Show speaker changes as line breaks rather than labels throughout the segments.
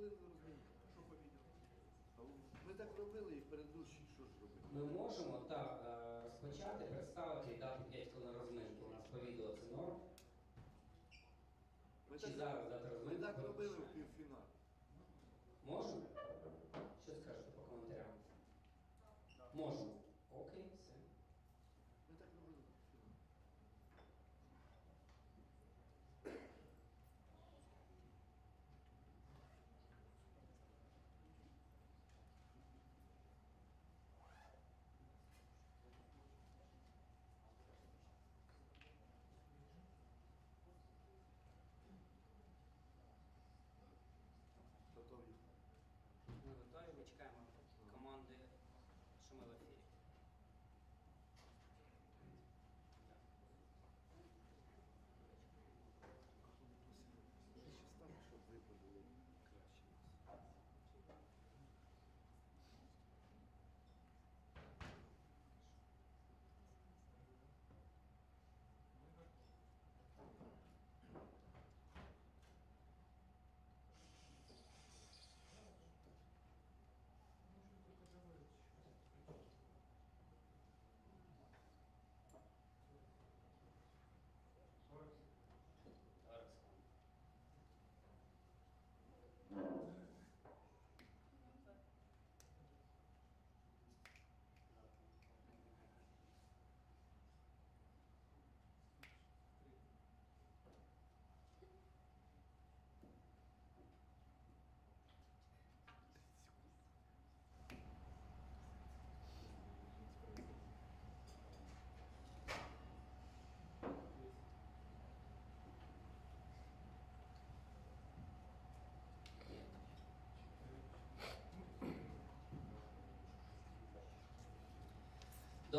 потім 5 хвилин розмінку.
Що по відео?
Ми так робили і передуші, що ж робити?
Ми можемо так е, розпочати, представити і дати 5 хвилин розминки. У нас по відео це норм.
Ми
Чи
так,
зараз дати розминку?
ми так робили в півфіналі.
Можемо? Що скажете по коментарям? Можемо. Окей, все.
Ми так робили в півфіналі. Готові.
Ми готові, ми чекаємо команди, що ми в ефірі.
Ми ще стане, щоб ви були краще.
Зараз.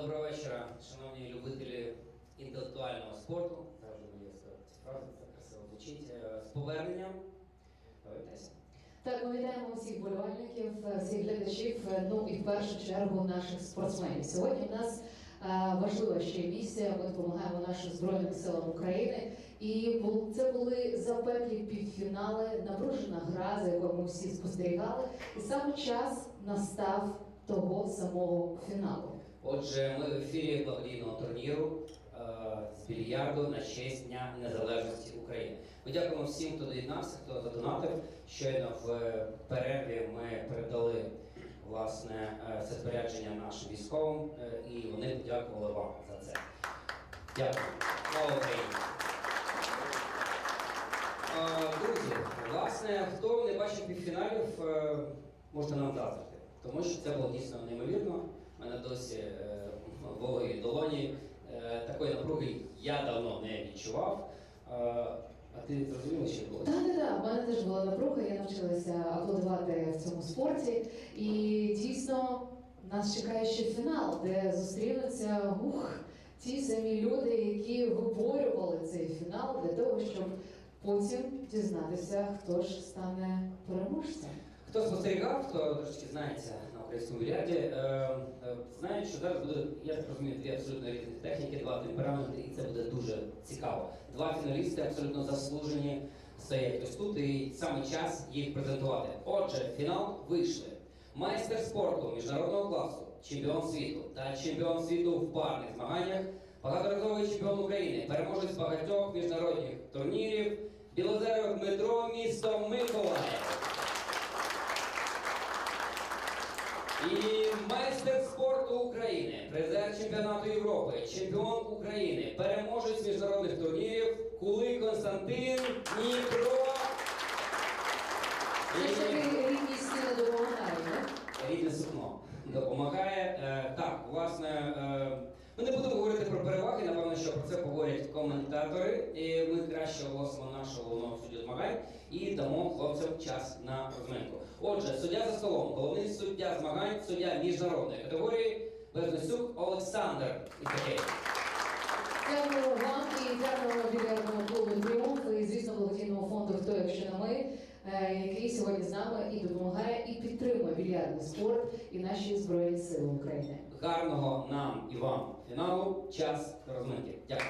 Доброго вечора, шановні любителі інтелектуального спорту. Завжди мені цю це красиво звучить. Е, З поверненням. Повертайся.
Так, ми вітаємо всіх болівальників, всіх глядачів, е, ну і в першу чергу наших спортсменів. Сьогодні в нас е, важлива ще місія. Ми допомагаємо нашим збройним силам України. І це були запеклі півфінали, напружена гра, за якою ми всі спостерігали. І саме час настав того самого фіналу.
Отже, ми в ефірі благодійного турніру е, з більярду на честь Дня Незалежності України. Ми дякуємо всім, хто доєднався, хто задонатив. Щойно в перерві ми передали власне е, це спорядження нашим військовим, е, і вони подякували вам за це. Дякую. Слава Україні! Е, Друзі, власне, хто не бачив півфіналів, е, можете нам заздрити, тому що це було дійсно неймовірно. У мене досі е, вологі долоні. Е, Такої напруги я давно не відчував. Е, А ти зрозуміла, що було?
Так, так, так. У мене теж була напруга, я навчилася аплодувати в цьому спорті. І дійсно нас чекає ще фінал, де зустрінуться ух, ті самі люди, які виборювали цей фінал для того, щоб потім дізнатися, хто ж стане переможцем.
Хто спостерігав, хто трошки знається більярді, е, е, що зараз буде, я так розумію, дві абсолютно різні техніки, два темпераменти, і це буде дуже цікаво. Два фіналісти абсолютно заслужені, стоять ось тут, і саме час їх презентувати. Отже, фінал вийшли майстер спорту міжнародного класу, чемпіон світу та чемпіон світу в парних змаганнях, багаторазовий чемпіон України, переможець багатьох міжнародних турнірів, Білозеров Дмитро, місто Миколаїв. І майстер спорту України, призер чемпіонату Європи, чемпіон України, переможець міжнародних турнірів, Кулик Константин Дніпро.
Це рідні стіни допомагають, так?
рідне сукно допомагає. Е, так, власне, е, ми не будемо говорити про переваги, напевно, що про це поговорять коментатори. І ми краще оголосимо нашого головного суддю змагань і дамо хлопцям час на розминку. Отже, суддя за столом, головний суддя змагань, суддя міжнародної категорії Берзнесюк Олександр.
Дякуємо вам і дякуємо більярдному клубу Тріумф і звісно благодійному фонду Хто якщо не ми, е, який сьогодні з нами і допомагає, і підтримує більярдний спорт і наші збройні сили України.
Гарного нам і вам фіналу. Час розминки. Дякую.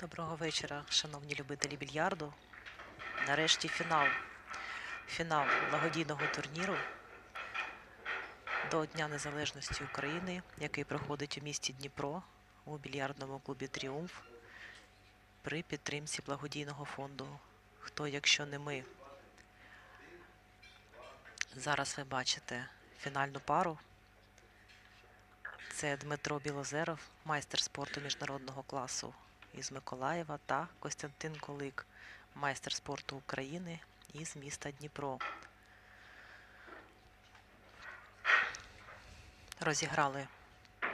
Доброго вечора, шановні любителі більярду. Нарешті фінал. фінал благодійного турніру до Дня Незалежності України, який проходить у місті Дніпро у більярдному клубі Тріумф при підтримці благодійного фонду. Хто, якщо не ми? Зараз ви бачите фінальну пару. Це Дмитро Білозеров, майстер спорту міжнародного класу із Миколаєва, та Костянтин Колик, майстер спорту України із міста Дніпро. Розіграли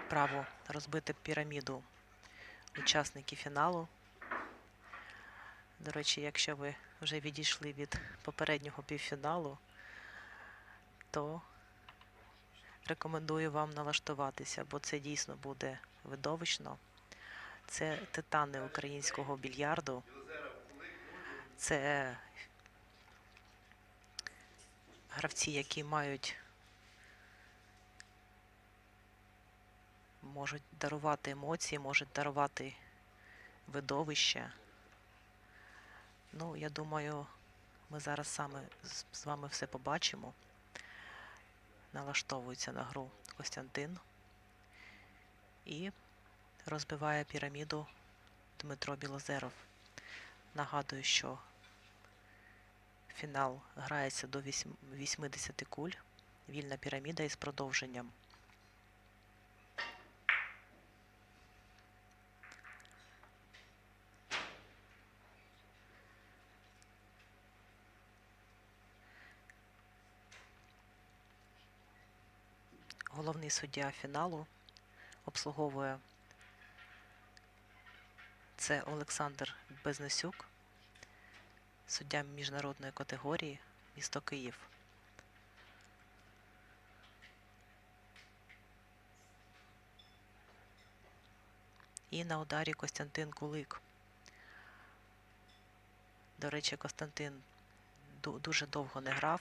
право розбити піраміду учасники фіналу. До речі, якщо ви вже відійшли від попереднього півфіналу, то рекомендую вам налаштуватися, бо це дійсно буде видовищно. Це титани українського більярду. Це гравці, які мають можуть дарувати емоції, можуть дарувати видовище. Ну, я думаю, ми зараз саме з- вами все побачимо. Налаштовується на гру Костянтин і розбиває піраміду Дмитро Білозеров. Нагадую, що фінал грається до вісім- 80 куль. Вільна піраміда із продовженням. Головний суддя фіналу обслуговує це Олександр Безнесюк, суддя міжнародної категорії, місто Київ. І на ударі Костянтин Кулик. До речі, Костянтин дуже довго не грав,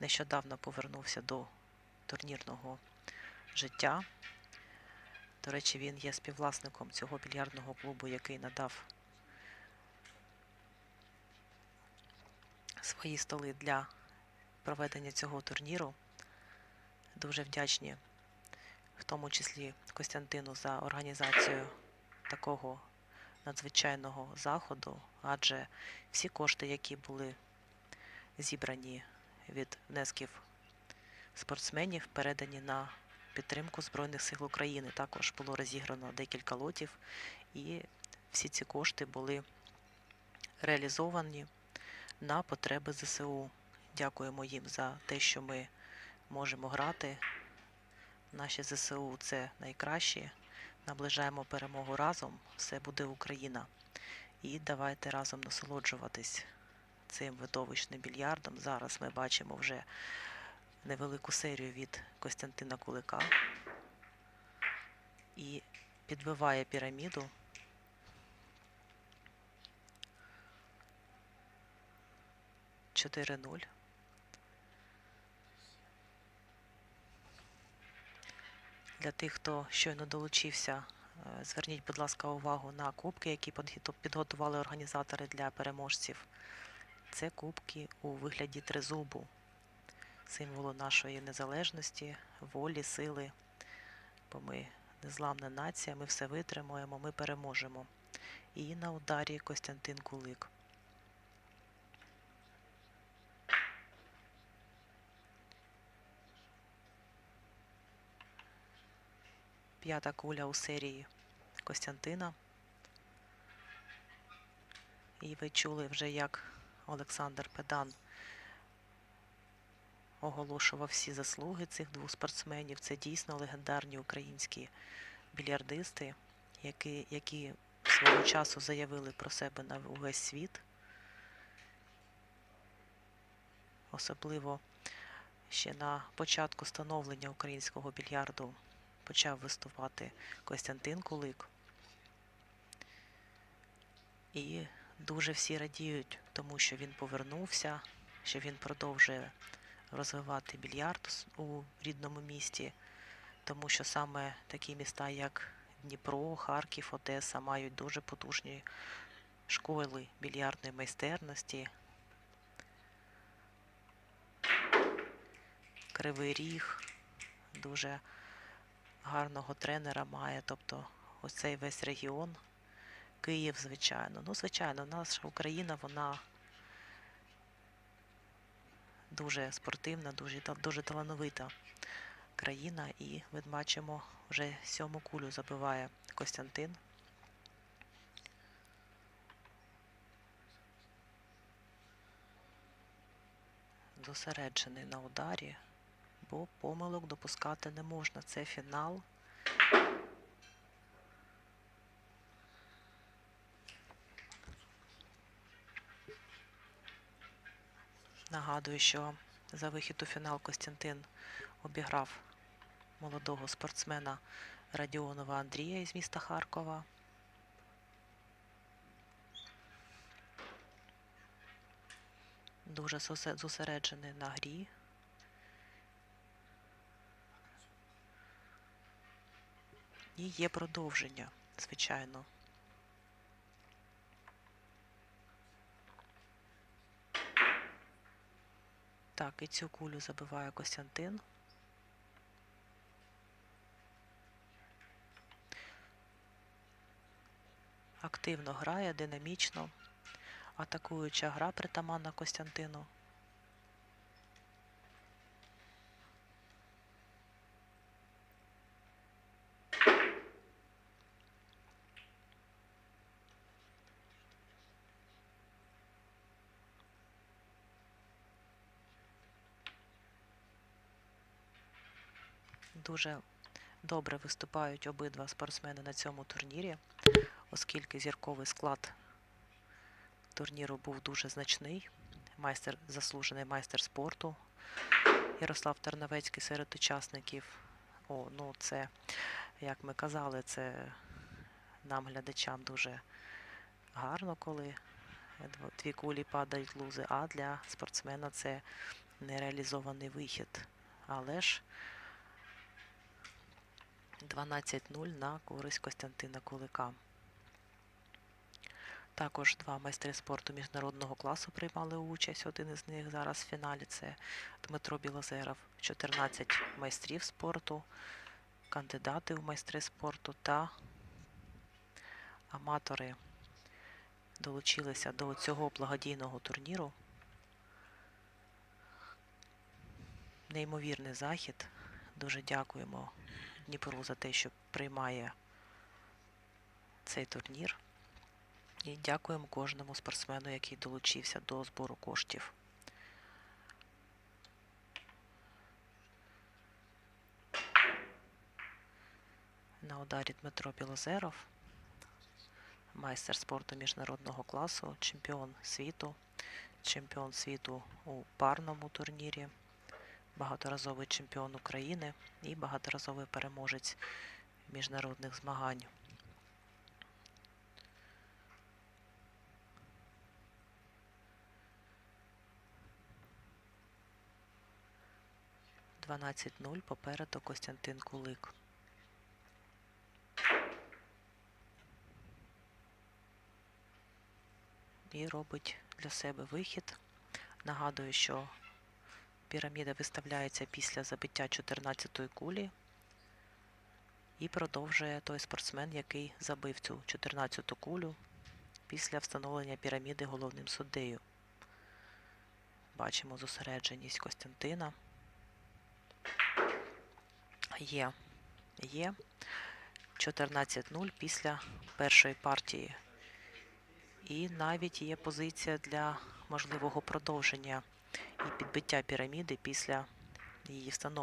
нещодавно повернувся до турнірного життя. До речі, він є співвласником цього більярдного клубу, який надав свої столи для проведення цього турніру. Дуже вдячні, в тому числі Костянтину, за організацію такого надзвичайного заходу, адже всі кошти, які були зібрані від внесків спортсменів передані на підтримку Збройних сил України. Також було розіграно декілька лотів, і всі ці кошти були реалізовані на потреби ЗСУ. Дякуємо їм за те, що ми можемо грати. Наші ЗСУ це найкращі. Наближаємо перемогу разом. Все буде Україна. І давайте разом насолоджуватись цим видовищним більярдом. Зараз ми бачимо вже невелику серію від Костянтина Кулика і підбиває піраміду. Чотири нуль. Для тих, хто щойно долучився, е, зверніть, будь ласка, увагу на кубки, які підготували організатори для переможців. Це кубки у вигляді тризубу символу нашої незалежності, волі, сили. Бо ми незламна нація, ми все витримуємо, ми переможемо. І на ударі Костянтин Кулик. П'ята куля у серії Костянтина. І ви чули вже, як Олександр Педан оголошував всі заслуги цих двох спортсменів. Це дійсно легендарні українські більярдисти, які, які свого часу заявили про себе на увесь світ. Особливо ще на початку становлення українського більярду почав виступати Костянтин Кулик. І дуже всі радіють, тому що він повернувся, що він продовжує розвивати більярд у рідному місті, тому що саме такі міста, як Дніпро, Харків, Одеса, мають дуже потужні школи більярдної майстерності. Кривий Ріг, дуже гарного тренера має. Тобто ось цей весь регіон. Київ, звичайно. Ну, звичайно, наша Україна, вона дуже спортивна, дуже, дуже талановита країна. І ми бачимо, вже сьому кулю забиває Костянтин. Зосереджений на ударі, бо помилок допускати не можна. Це фінал. Нагадую, що за вихід у фінал Костянтин обіграв молодого спортсмена Радіонова Андрія із міста Харкова. Дуже зосереджений на грі. І є продовження, звичайно. Так, і цю кулю забиває Костянтин. Активно грає, динамічно. Атакуюча гра притаманна Костянтину. Дуже добре виступають обидва спортсмени на цьому турнірі, оскільки зірковий склад турніру був дуже значний. Майстер, заслужений майстер спорту Ярослав Терновецький серед учасників. О, ну це, як ми казали, це нам, глядачам, дуже гарно, коли дві кулі падають лузи, а для спортсмена це нереалізований вихід. Але ж 12-0 на користь Костянтина Кулика. Також два майстри спорту міжнародного класу приймали участь. Один із них зараз в фіналі це Дмитро Білозеров, 14 майстрів спорту, кандидати в майстри спорту та аматори долучилися до цього благодійного турніру. Неймовірний захід. Дуже дякуємо Дніпру за те, що приймає цей турнір. І дякуємо кожному спортсмену, який долучився до збору коштів. На ударі Дмитро Білозеров, майстер спорту міжнародного класу, чемпіон світу, чемпіон світу у парному турнірі, багаторазовий чемпіон України і багаторазовий переможець міжнародних змагань. Дванадцять нуль попереду Костянтин Кулик. І робить для себе вихід. Нагадую, що піраміда виставляється після забиття 14-ї кулі. І продовжує той спортсмен, який забив цю 14-ту кулю після встановлення піраміди головним суддею. Бачимо зосередженість Костянтина. Є. Є 14-0 після першої партії. І навіть є позиція для можливого продовження і підбиття піраміди після її встановлення.